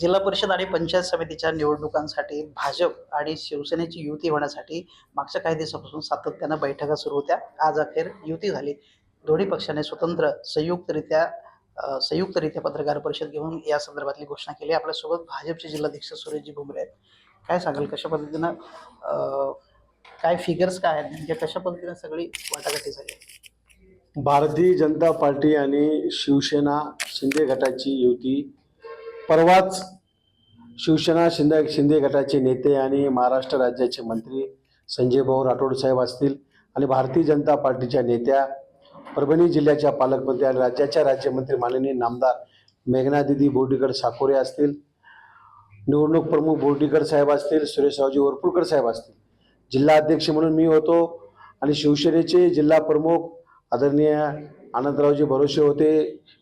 जिल्हा परिषद आणि पंचायत समितीच्या निवडणुकांसाठी भाजप आणि शिवसेनेची युती होण्यासाठी मागच्या काही दिवसापासून सातत्यानं बैठका सुरू होत्या. आज अखेर युती झाली. दोन्ही पक्षाने स्वतंत्र संयुक्तरित्या संयुक्तरित्या पत्रकार परिषद घेऊन या संदर्भातली घोषणा केली. आपल्यासोबत भाजपचे जिल्हाध्यक्ष सुरेशजी भुमरे आहेत. काय सांगाल? कशा पद्धतीनं काय फिगर्स काय आहेत? म्हणजे कशा पद्धतीनं सगळी वाटाघाटी झाली भारतीय जनता पार्टी आणि शिवसेना शिंदे गटाची युती परवाच शिवसेना शिंदे शिंदे गटाचे नेते आणि महाराष्ट्र राज्याचे मंत्री संजय भाऊ राठोड साहेब असतील आणि भारतीय जनता पार्टीच्या नेत्या परभणी जिल्ह्याच्या पालकमंत्री आणि राज्याच्या राज्यमंत्री माननीय नामदार मेघनादिदी बोर्डीकर साकोरे असतील निवडणूक प्रमुख बोर्डीकर साहेब असतील सुरेशरावजी वरपूरकर साहेब असतील. जिल्हा अध्यक्ष म्हणून मी होतो आणि शिवसेनेचे जिल्हा प्रमुख आदरणीय आनंदरावजी भरोसे होते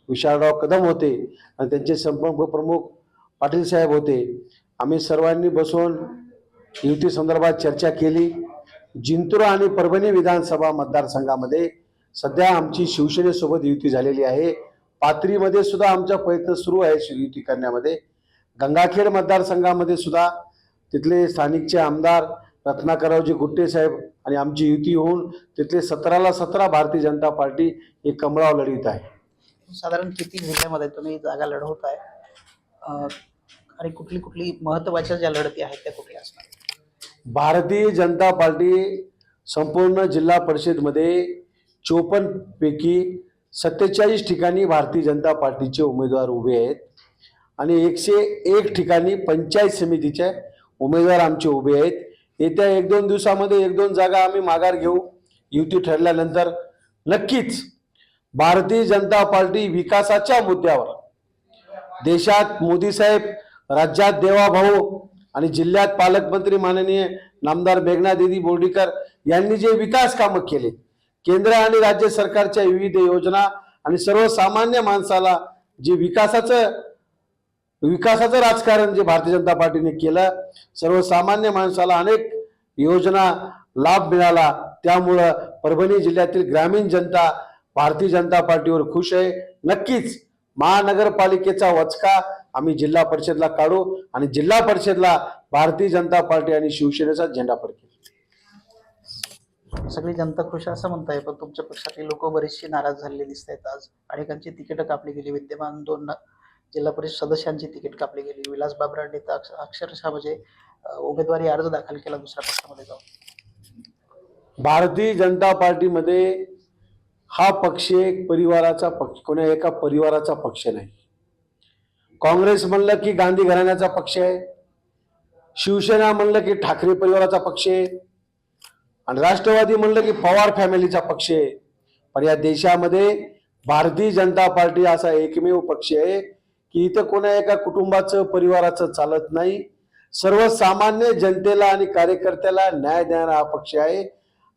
विशालराव कदम होते आणि त्यांचे संपर्क प्रमुख पाटील साहेब होते. आम्ही सर्वांनी बसून युती संदर्भात चर्चा केली. जिंतुरा आणि परभणी विधानसभा मतदारसंघामध्ये सध्या आमची शिवसेनेसोबत युती झालेली आहे. पाथरीमध्ये सुद्धा आमचा प्रयत्न सुरू आहे युती करण्यामध्ये. गंगाखेड मतदारसंघामध्ये सुद्धा तिथले स्थानिकचे आमदार रत्नाकररावजी गुट्टे साहेब आणि आमची युती होऊन तिथले सतराला सतरा भारतीय जनता पार्टी हे कमळाव लढीत आहे. साधारण किती जिल्ह्यामध्ये तुम्ही जागा लढवत आहे आणि कुठली कुठली महत्त्वाच्या ज्या लढती आहेत त्या कुठल्या असणार? भारतीय जनता पार्टी संपूर्ण जिल्हा परिषदमध्ये चोपन्न पैकी सत्तेचाळीस ठिकाणी भारतीय जनता पार्टीचे उमेदवार उभे आहेत. आणि एकशे एक ठिकाणी पंचायत समितीचे उमेदवार आमचे उभे आहेत. येत्या एक दोन दिवसामध्ये एक दोन जागा आम्ही माघार घेऊ. युती ठरल्यानंतर नक्कीच भारतीय जनता पार्टी विकासाच्या मुद्द्यावर देशात मोदी साहेब राज्यात देवाभाऊ आणि जिल्ह्यात पालकमंत्री माननीय नामदार मेघना दिदी बोर्डीकर यांनी जे विकास कामं केले केंद्र आणि राज्य सरकारच्या विविध योजना आणि सर्वसामान्य माणसाला जे विकासाचं विकासाचं राजकारण जे भारतीय जनता पार्टीने केलं सर्वसामान्य माणसाला अनेक योजना लाभ मिळाला. त्यामुळं परभणी जिल्ह्यातील ग्रामीण जनता भारतीय जनता पार्टीवर खुश आहे. नक्कीच महानगरपालिकेचा वचका आम्ही जिल्हा परिषदला काढू आणि जिल्हा परिषदला भारतीय जनता पार्टी आणि शिवसेनेचा झेंडा फडकेल. सगळी जनता खुश असं म्हणताय पण तुमच्या पक्षातली लोक बरीचशी नाराज झालेली दिसत आहेत आज. अनेकांची तिकीट कापली गेली. विद्यमान दोन जिल्हा परिषद सदस्यांची तिकीट कापली गेली. विलास बाबरांनी तर अक्ष- अक्षरशः म्हणजे उमेदवारी अर्ज दाखल केला दुसऱ्या पक्षामध्ये जाऊन. भारतीय जनता पार्टीमध्ये हा पक्ष एक परिवाराचा पक्ष कोण्या एका परिवाराचा पक्ष नाही. काँग्रेस म्हणलं की गांधी घराण्याचा पक्ष आहे. शिवसेना म्हणलं की ठाकरे परिवाराचा पक्ष आहे. आणि राष्ट्रवादी म्हणलं की पवार फॅमिलीचा पक्ष आहे. पण या देशामध्ये भारतीय जनता पार्टी असा एकमेव पक्ष आहे. की इथं कोणा एका कुटुंबाचं परिवाराचं चालत नाही. सर्वसामान्य जनतेला आणि कार्यकर्त्याला न्याय देणारा हा पक्ष आहे.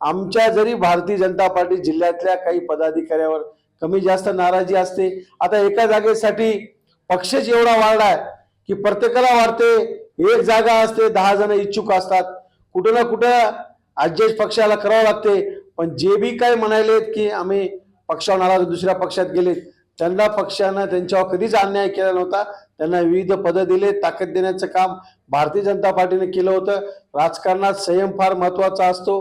आमच्या जरी भारतीय जनता पार्टी जिल्ह्यातल्या काही पदाधिकाऱ्यावर कमी जास्त नाराजी असते आता एका जागेसाठी पक्षच एवढा वाढला आहे की प्रत्येकाला वाढते. एक जागा असते दहा जण इच्छुक असतात. कुठं ना कुठं ऍडजस्ट पक्षाला करावं लागते. पण जे बी काय म्हणायलेत की आम्ही पक्षावर नाराज दुसऱ्या पक्षात गेलेत त्यांना पक्षानं त्यांच्यावर कधीच अन्याय केला नव्हता. त्यांना विविध पदं दिले ताकद देण्याचं काम भारतीय जनता पार्टीने केलं होतं. राजकारणात संयम फार महत्त्वाचा असतो.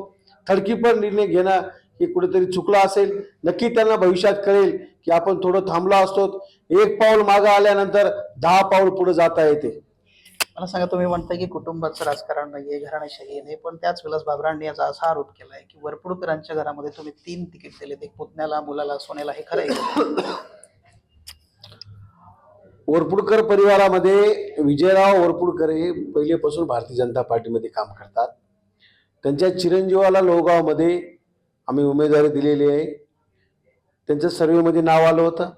थडकीपण निर्णय घेणं हे कुठेतरी चुकलं असेल. नक्की त्यांना भविष्यात कळेल की आपण थोडं थांबलो असतो एक पाऊल मागं आल्यानंतर दहा पाऊल पुढे जाता येते. मला सांगा तुम्ही म्हणताय की कुटुंबाचं राजकारण नाहीये घराणेशाही नाही पण त्याच विलास बाबरांनी याचा असा आरोप केलाय की वरपुडकरांच्या घरामध्ये तुम्ही तीन तिकीट दिलेत. एक पुतण्याला मुलाला सोन्याला हे खरं आहे. ओरपुडकर परिवारामध्ये विजयराव ओरपुडकर हे पहिलेपासून भारतीय जनता पार्टीमध्ये काम करतात. त्यांच्या चिरंजीवाला लोहगावमध्ये आम्ही उमेदवारी दिलेली आहे. त्यांचं सर्वेमध्ये नाव आलं होतं.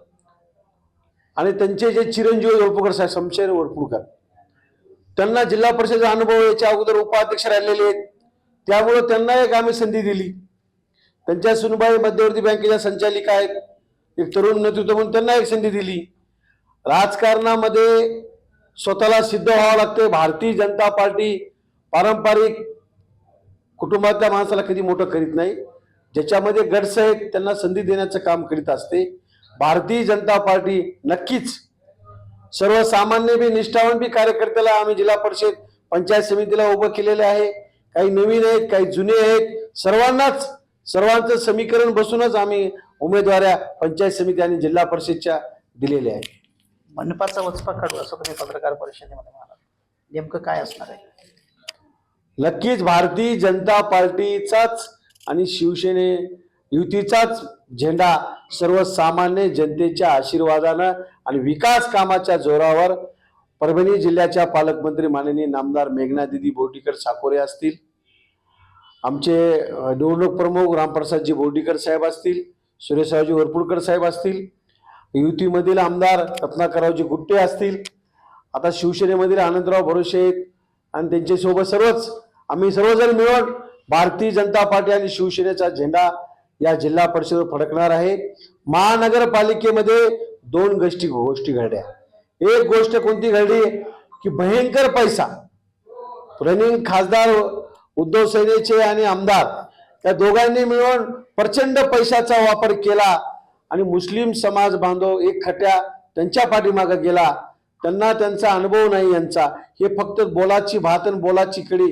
आणि त्यांचे जे चिरंजीव ओरपुडकर साहेब शमशेर ओरपुडकर त्यांना जिल्हा परिषदेचा अनुभव याच्या अगोदर उपाध्यक्ष राहिलेले आहेत. त्यामुळं त्यांना एक आम्ही संधी दिली. त्यांच्या सुनबाई मध्यवर्ती बँकेच्या संचालिका आहेत. एक तरुण नेतृत्व म्हणून त्यांना एक संधी दिली. राजकारणामध्ये स्वतःला सिद्ध व्हावं लागते भारतीय जनता पार्टी पारंपरिक कुटुंबातल्या माणसाला कधी मोठं करीत नाही. ज्याच्यामध्ये गडस आहेत त्यांना संधी देण्याचं काम करीत असते. भारतीय जनता पार्टी नक्कीच सर्वसामान्य बी निष्ठावान बी कार्यकर्त्याला आम्ही जिल्हा परिषद पंचायत समितीला उभं केलेले आहे. काही नवीन आहेत काही जुने आहेत. सर्वांनाच सर्वांचं समीकरण बसूनच आम्ही उमेदवाऱ्या पंचायत समिती आणि जिल्हा परिषदच्या दिलेल्या आहेत. मनपाचा वचपा काढू असं तुम्ही पत्रकार परिषदेमध्ये म्हणाल. नेमकं काय असणार आहे? नक्कीच भारतीय जनता पार्टीचाच आणि शिवसेने युतीचाच झेंडा सर्वसामान्य जनतेच्या आशीर्वादानं आणि विकास कामाच्या जोरावर परभणी जिल्ह्याच्या पालकमंत्री माननीय नामदार मेघना दिदी बोर्डीकर साकोरे असतील. आमचे निवडणूक प्रमुख रामप्रसादजी बोर्डीकर साहेब असतील सुरेशरावजी वरपुडकर साहेब असतील. युतीमधील आमदार रत्नाकररावजी गुट्टे असतील. आता शिवसेनेमधील आनंदराव भरोसे आणि त्यांच्यासोबत सर्वच आम्ही सर्वजण मिळून भारतीय जनता पार्टी आणि शिवसेनेचा झेंडा या जिल्हा परिषदेवर फडकणार आहे. महानगरपालिकेमध्ये दोन गोष्टी गोष्टी घडल्या. एक गोष्ट कोणती घडली? की भयंकर पैसा. रनिंग खासदार उद्धव सेनेचे आणि आमदार त्या दोघांनी मिळून प्रचंड पैशाचा वापर केला. आणि मुस्लिम समाज बांधव एक खट्या त्यांच्या पाठीमागे गेला. त्यांना त्यांचा अनुभव नाही यांचा. हे फक्त बोलाची भात आणि बोलाची कडी.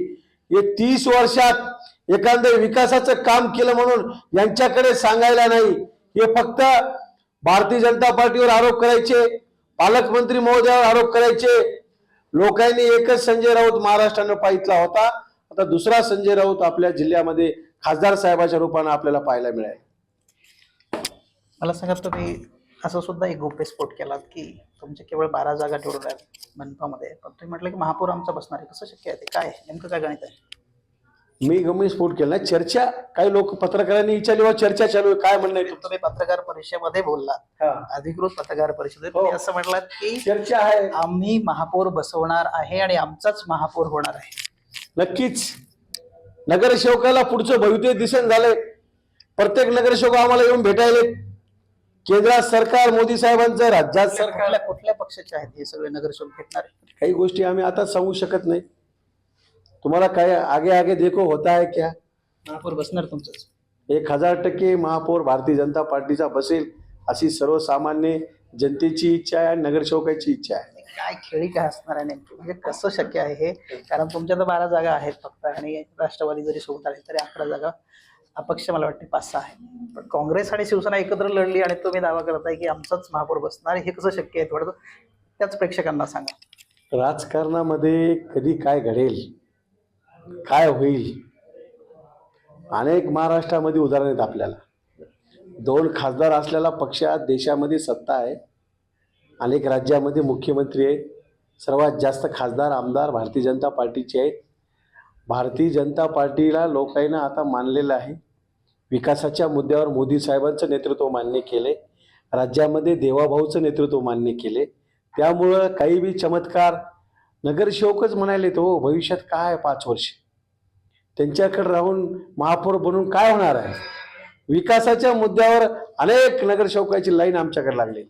हे तीस वर्षात एखादं विकासाचं काम केलं म्हणून यांच्याकडे सांगायला नाही. हे फक्त भारतीय जनता पार्टीवर आरोप करायचे पालकमंत्री महोदयावर आरोप करायचे. लोकांनी एकच संजय राऊत महाराष्ट्रानं पाहितला होता. आता दुसरा संजय राऊत आपल्या जिल्ह्यामध्ये खासदार साहेबाच्या रूपानं आपल्याला पाहायला मिळाला मला सांगा तुम्ही असं सुद्धा एक गोप्यस्फोट केलात की तुमचे केवळ बारा जागा निवडून आहेत मनपामध्ये. पण तुम्ही म्हटलं की महापौर आमचा बसणार आहे. कसं शक्य आहे ते? काय? नेमकं काय गणित आहे? मी गंभीर स्फोट केला चर्चा काही लोक पत्रकारांनी विचारली "वा चर्चा चालू आहे. काय म्हणणं आहे तुमचं?" तुम्ही पत्रकार परिषदेमध्ये बोललात. हा. अधिकृत पत्रकार परिषदेत हो. तुम्ही असं म्हटलात की चर्चा आहे. आम्ही महापौर बसवणार आहे आणि आमचाच महापौर होणार आहे. नक्कीच. नगरसेवकाला पुढचं भवितव्य दिसन झालंय. प्रत्येक नगरसेवक आम्हाला येऊन भेटायले केंद्रात सरकार मोदी साहेबांचं राज्यात सरकार कुठल्या कुठल्या पक्षाचे आहेत हे सगळे नगरसेवक भेटणार? आहे काही गोष्टी आम्ही आता सांगू शकत नाही. तुम्हाला काय आगे आगे देखो होता है क्या? महापौर बसणार तुमचंच. एक हजार टक्के महापौर भारतीय जनता पार्टीचा बसेल अशी सर्वसामान्य जनतेची इच्छा आहे आणि नगरसेवकाची इच्छा आहे. काय खेळी काय असणार आहे नेमकी? म्हणजे कसं शक्य आहे हे? कारण तुमच्या तर बारा जागा आहेत फक्त आणि राष्ट्रवादी जरी सोबत आले तरी अकरा जागा अपक्ष मला वाटते पाच सहा आहे. पण काँग्रेस आणि शिवसेना एकत्र लढली आणि तुम्ही दावा करताय की आमचाच महापौर बसणार हे कसं शक्य आहे थोडं त्याच प्रेक्षकांना सांगा. राजकारणामध्ये कधी काय घडेल काय होईल? अनेक महाराष्ट्रामध्ये उदाहरण आहेत आपल्याला. दोन खासदार असलेला पक्षात देशामध्ये सत्ता आहे अनेक राज्यामध्ये मुख्यमंत्री आहेत. सर्वात जास्त खासदार आमदार भारतीय जनता पार्टीचे आहेत. भारतीय जनता पार्टीला लोकांना आता मानलेलं आहे विकासाच्या मुद्द्यावर मोदी साहेबांचं नेतृत्व मान्य केले राज्यामध्ये देवाभाऊचं नेतृत्व मान्य केले. त्यामुळं काही बी चमत्कार नगरसेवकच म्हणाले तो भविष्यात काय पाच वर्ष? त्यांच्याकडे राहून महापौर बनून काय होणार आहे? विकासाच्या मुद्द्यावर अनेक नगरसेवकाची लाईन आमच्याकडे लागलेली.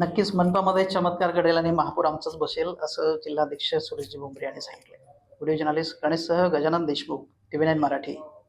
नक्कीच मनपामध्ये चमत्कार घडेल आणि महापौर आमचंच बसेल असं जिल्हाध्यक्ष सुरेशजी भुमरे यांनी सांगितले. व्हिडिओ जर्नालिस्ट गणेशसह गजानन देशमुख टीव्ही नाईन मराठी.